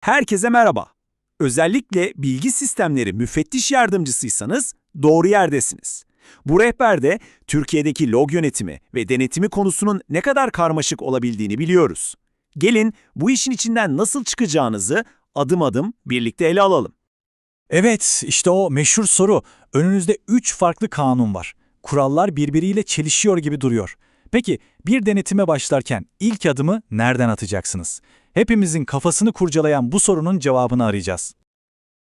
Herkese merhaba. Özellikle bilgi sistemleri müfettiş yardımcısıysanız doğru yerdesiniz. Bu rehberde Türkiye'deki log yönetimi ve denetimi konusunun ne kadar karmaşık olabildiğini biliyoruz. Gelin bu işin içinden nasıl çıkacağınızı adım adım birlikte ele alalım. Evet, işte o meşhur soru. Önünüzde üç farklı kanun var. Kurallar birbiriyle çelişiyor gibi duruyor. Peki, bir denetime başlarken ilk adımı nereden atacaksınız? Hepimizin kafasını kurcalayan bu sorunun cevabını arayacağız.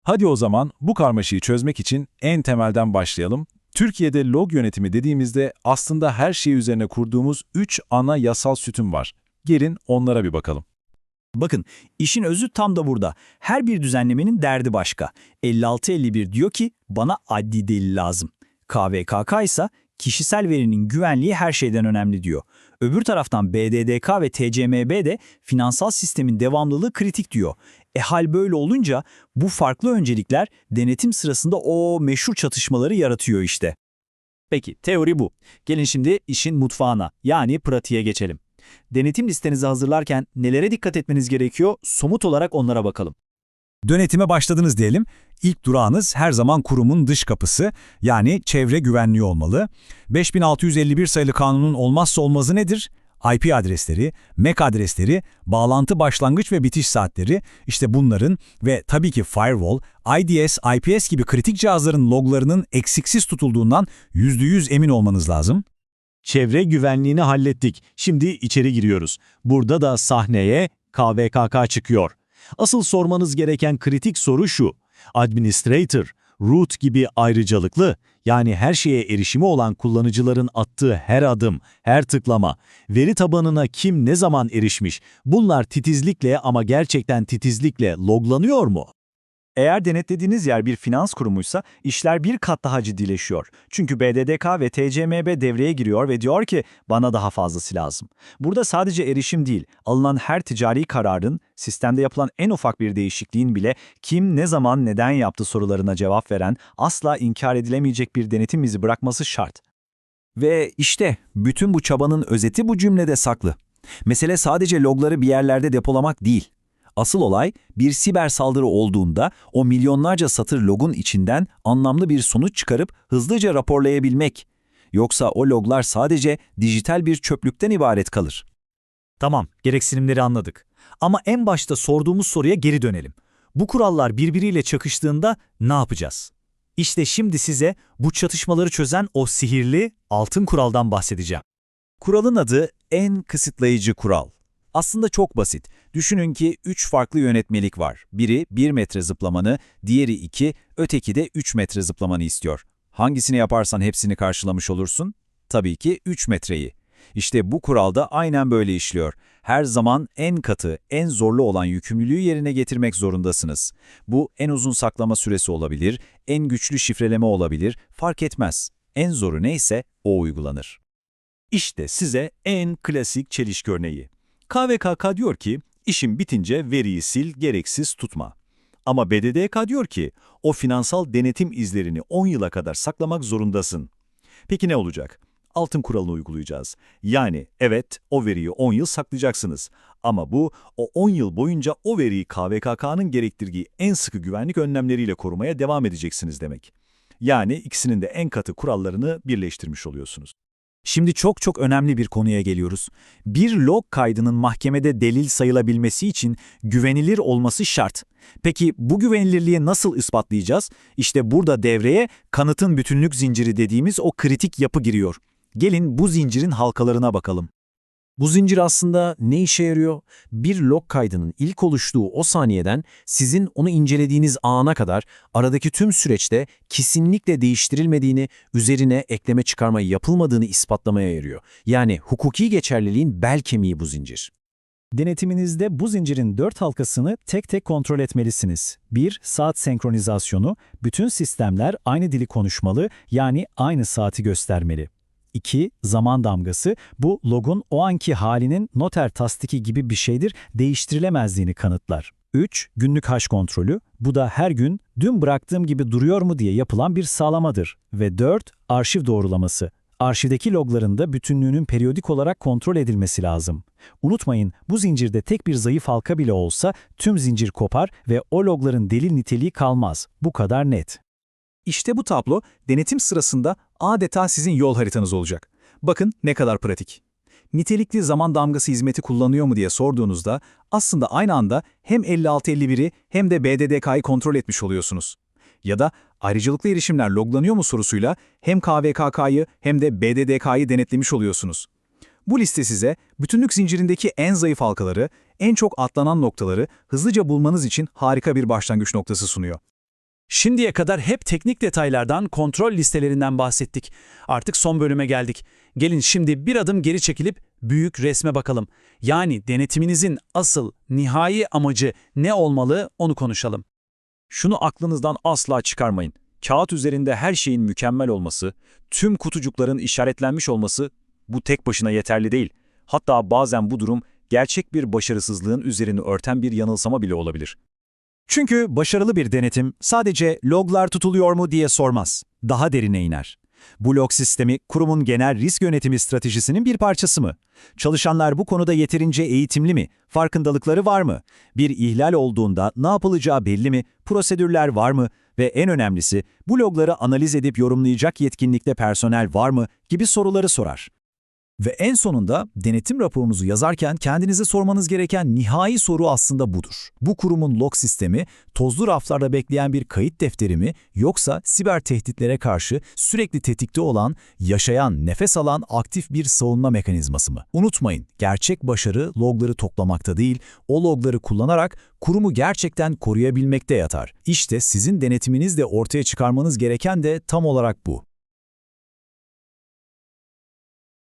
Hadi o zaman bu karmaşayı çözmek için en temelden başlayalım. Türkiye'de log yönetimi dediğimizde aslında her şey üzerine kurduğumuz 3 ana yasal sütun var. Gelin onlara bir bakalım. Bakın, işin özü tam da burada. Her bir düzenlemenin derdi başka. 5651 diyor ki bana adli delil lazım. KVKK ise kişisel verinin güvenliği her şeyden önemli diyor. Öbür taraftan BDDK ve TCMB de finansal sistemin devamlılığı kritik diyor. E hal böyle olunca bu farklı öncelikler denetim sırasında o meşhur çatışmaları yaratıyor işte. Peki teori bu. Gelin şimdi işin mutfağına yani pratiğe geçelim. Denetim listenizi hazırlarken nelere dikkat etmeniz gerekiyor somut olarak onlara bakalım. Dönetime başladınız diyelim. İlk durağınız her zaman kurumun dış kapısı, yani çevre güvenliği olmalı. 5651 sayılı kanunun olmazsa olmazı nedir? IP adresleri, MAC adresleri, bağlantı başlangıç ve bitiş saatleri, işte bunların ve tabii ki firewall, IDS, IPS gibi kritik cihazların loglarının eksiksiz tutulduğundan %100 emin olmanız lazım. Çevre güvenliğini hallettik. Şimdi içeri giriyoruz. Burada da sahneye KVKK çıkıyor. Asıl sormanız gereken kritik soru şu. Administrator, root gibi ayrıcalıklı, yani her şeye erişimi olan kullanıcıların attığı her adım, her tıklama, veri tabanına kim ne zaman erişmiş, bunlar titizlikle ama gerçekten titizlikle loglanıyor mu? Eğer denetlediğiniz yer bir finans kurumuysa işler bir kat daha ciddileşiyor. Çünkü BDDK ve TCMB devreye giriyor ve diyor ki bana daha fazlası lazım. Burada sadece erişim değil, alınan her ticari kararın, sistemde yapılan en ufak bir değişikliğin bile kim ne zaman neden yaptı sorularına cevap veren asla inkar edilemeyecek bir denetim izi bırakması şart. Ve işte bütün bu çabanın özeti bu cümlede saklı. Mesele sadece logları bir yerlerde depolamak değil. Asıl olay bir siber saldırı olduğunda o milyonlarca satır logun içinden anlamlı bir sonuç çıkarıp hızlıca raporlayabilmek. Yoksa o loglar sadece dijital bir çöplükten ibaret kalır. Tamam, gereksinimleri anladık. Ama en başta sorduğumuz soruya geri dönelim. Bu kurallar birbiriyle çakıştığında ne yapacağız? İşte şimdi size bu çatışmaları çözen o sihirli altın kuraldan bahsedeceğim. Kuralın adı en kısıtlayıcı kural. Aslında çok basit. Düşünün ki 3 farklı yönetmelik var. Biri 1 metre zıplamanı, diğeri 2, öteki de 3 metre zıplamanı istiyor. Hangisini yaparsan hepsini karşılamış olursun? Tabii ki 3 metreyi. İşte bu kuralda aynen böyle işliyor. Her zaman en katı, en zorlu olan yükümlülüğü yerine getirmek zorundasınız. Bu en uzun saklama süresi olabilir, en güçlü şifreleme olabilir, fark etmez. En zoru neyse o uygulanır. İşte size en klasik çelişki örneği. KVKK diyor ki, işin bitince veriyi sil, gereksiz tutma. Ama BDDK diyor ki, o finansal denetim izlerini 10 yıla kadar saklamak zorundasın. Peki ne olacak? Altın kuralını uygulayacağız. Yani evet o veriyi 10 yıl saklayacaksınız. Ama bu o 10 yıl boyunca o veriyi KVKK'nın gerektirdiği en sıkı güvenlik önlemleriyle korumaya devam edeceksiniz demek. Yani ikisinin de en katı kurallarını birleştirmiş oluyorsunuz. Şimdi çok çok önemli bir konuya geliyoruz. Bir log kaydının mahkemede delil sayılabilmesi için güvenilir olması şart. Peki bu güvenilirliği nasıl ispatlayacağız? İşte burada devreye kanıtın bütünlük zinciri dediğimiz o kritik yapı giriyor. Gelin bu zincirin halkalarına bakalım. Bu zincir aslında ne işe yarıyor? Bir log kaydının ilk oluştuğu o saniyeden sizin onu incelediğiniz ana kadar aradaki tüm süreçte kesinlikle değiştirilmediğini, üzerine ekleme çıkarma yapılmadığını ispatlamaya yarıyor. Yani hukuki geçerliliğin bel kemiği bu zincir. Denetiminizde bu zincirin dört halkasını tek tek kontrol etmelisiniz. 1. Saat senkronizasyonu. Bütün sistemler aynı dili konuşmalı, yani aynı saati göstermeli. 2. Zaman damgası. Bu logun o anki halinin noter tasdiki gibi bir şeydir, değiştirilemezliğini kanıtlar. 3. Günlük haş kontrolü. Bu da her gün dün bıraktığım gibi duruyor mu diye yapılan bir sağlamadır. Ve 4. Arşiv doğrulaması. Arşivdeki logların da bütünlüğünün periyodik olarak kontrol edilmesi lazım. Unutmayın, bu zincirde tek bir zayıf halka bile olsa tüm zincir kopar ve o logların delil niteliği kalmaz. Bu kadar net. İşte bu tablo denetim sırasında adeta sizin yol haritanız olacak. Bakın ne kadar pratik. Nitelikli zaman damgası hizmeti kullanıyor mu diye sorduğunuzda aslında aynı anda hem 5651'i hem de BDDK'yı kontrol etmiş oluyorsunuz. Ya da ayrıcalıklı erişimler loglanıyor mu sorusuyla hem KVKK'yı hem de BDDK'yı denetlemiş oluyorsunuz. Bu liste size bütünlük zincirindeki en zayıf halkaları, en çok atlanan noktaları hızlıca bulmanız için harika bir başlangıç noktası sunuyor. Şimdiye kadar hep teknik detaylardan, kontrol listelerinden bahsettik. Artık son bölüme geldik. Gelin şimdi bir adım geri çekilip büyük resme bakalım. Yani denetiminizin asıl, nihai amacı ne olmalı onu konuşalım. Şunu aklınızdan asla çıkarmayın. Kağıt üzerinde her şeyin mükemmel olması, tüm kutucukların işaretlenmiş olması bu tek başına yeterli değil. Hatta bazen bu durum gerçek bir başarısızlığın üzerini örten bir yanılsama bile olabilir. Çünkü başarılı bir denetim sadece loglar tutuluyor mu diye sormaz. Daha derine iner. Bu log sistemi kurumun genel risk yönetimi stratejisinin bir parçası mı? Çalışanlar bu konuda yeterince eğitimli mi? Farkındalıkları var mı? Bir ihlal olduğunda ne yapılacağı belli mi? Prosedürler var mı? Ve en önemlisi bu logları analiz edip yorumlayacak yetkinlikte personel var mı? gibi soruları sorar. Ve en sonunda denetim raporunuzu yazarken kendinize sormanız gereken nihai soru aslında budur. Bu kurumun log sistemi tozlu raflarda bekleyen bir kayıt defteri mi yoksa siber tehditlere karşı sürekli tetikte olan, yaşayan, nefes alan aktif bir savunma mekanizması mı? Unutmayın, gerçek başarı logları toplamakta değil, o logları kullanarak kurumu gerçekten koruyabilmekte yatar. İşte sizin denetiminizde ortaya çıkarmanız gereken de tam olarak bu.